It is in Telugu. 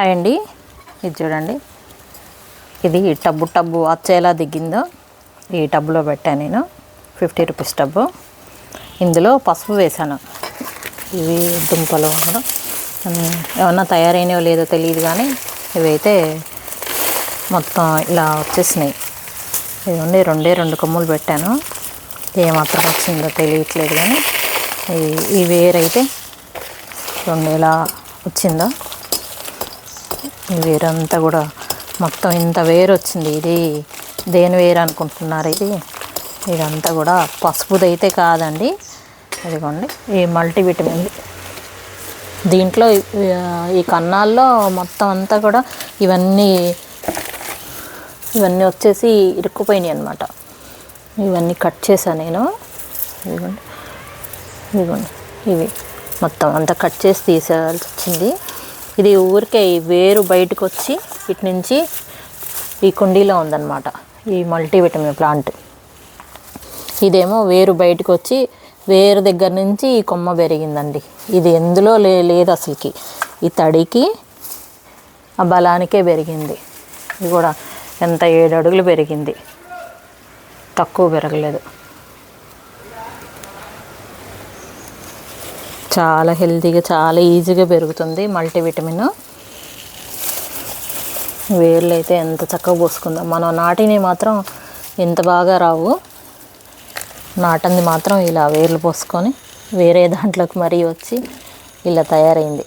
హాయ్ అండి. ఇది చూడండి. ఇది టబ్బు టబ్బు వచ్చేలా దిగిందో ఈ టబ్బులో పెట్టాను నేను. Fifty rupees tub. ఇందులో పసుపు వేశాను. ఇవి దుంపలు కూడా ఏమన్నా తయారైనవో లేదో తెలియదు కానీ ఇవైతే మొత్తం ఇలా వచ్చేసినాయి. ఇవన్నీ రెండే రెండు కొమ్ములు పెట్టాను. ఏమాత్రం వచ్చిందో తెలియట్లేదు కానీ ఈ- వేరైతే రెండు ఇలా వచ్చిందో. వేరంతా కూడా మొత్తం ఇంత వేరు వచ్చింది ఇది దేని వేరు అనుకుంటున్నారు ఇది? ఇదంతా కూడా పసుపుదైతే కాదండి. ఇదిగోండి ఈ మల్టీవిటమిన్. దీంట్లో ఈ- ఈ కన్నాల్లో మొత్తం అంతా కూడా ఇవన్నీ ఇవన్నీ వచ్చేసి ఇరుక్కుపోయినాయి అనమాట ఇవన్నీ కట్ చేశాను నేను. ఇదిగోండి ఇదిగోండి ఇవి మొత్తం అంతా కట్ చేసి తీసేయాల్సి వచ్చింది. ఇది ఊరికే ఈ వేరు బయటకు వచ్చి ఇటు నుంచి ఈ కుండీలో ఉందన్నమాట. ఈ మల్టీవిటమిన్ ప్లాంట్. ఇదేమో వేరు బయటకు వచ్చి వేరు దగ్గర నుంచి ఈ కొమ్మ పెరిగిందండి. ఇది ఎందులో లే లేదు అసలుకి. ఈ తడికి ఆ బలానికే పెరిగింది. ఇది కూడా ఎంత ఏడు అడుగులు పెరిగింది. తక్కువ పెరగలేదు. చాలా హెల్తీగా చాలా ఈజీగా పెరుగుతుంది మల్టీవిటమిన్. వేర్లు అయితే ఎంత చక్కగా పోసుకుందాం. మనం నాటిని మాత్రం ఇంత బాగా రావు. నాటంది మాత్రం ఇలా వేర్లు పోసుకొని వేరే దాంట్లోకి మరీ వచ్చి ఇలా తయారైంది.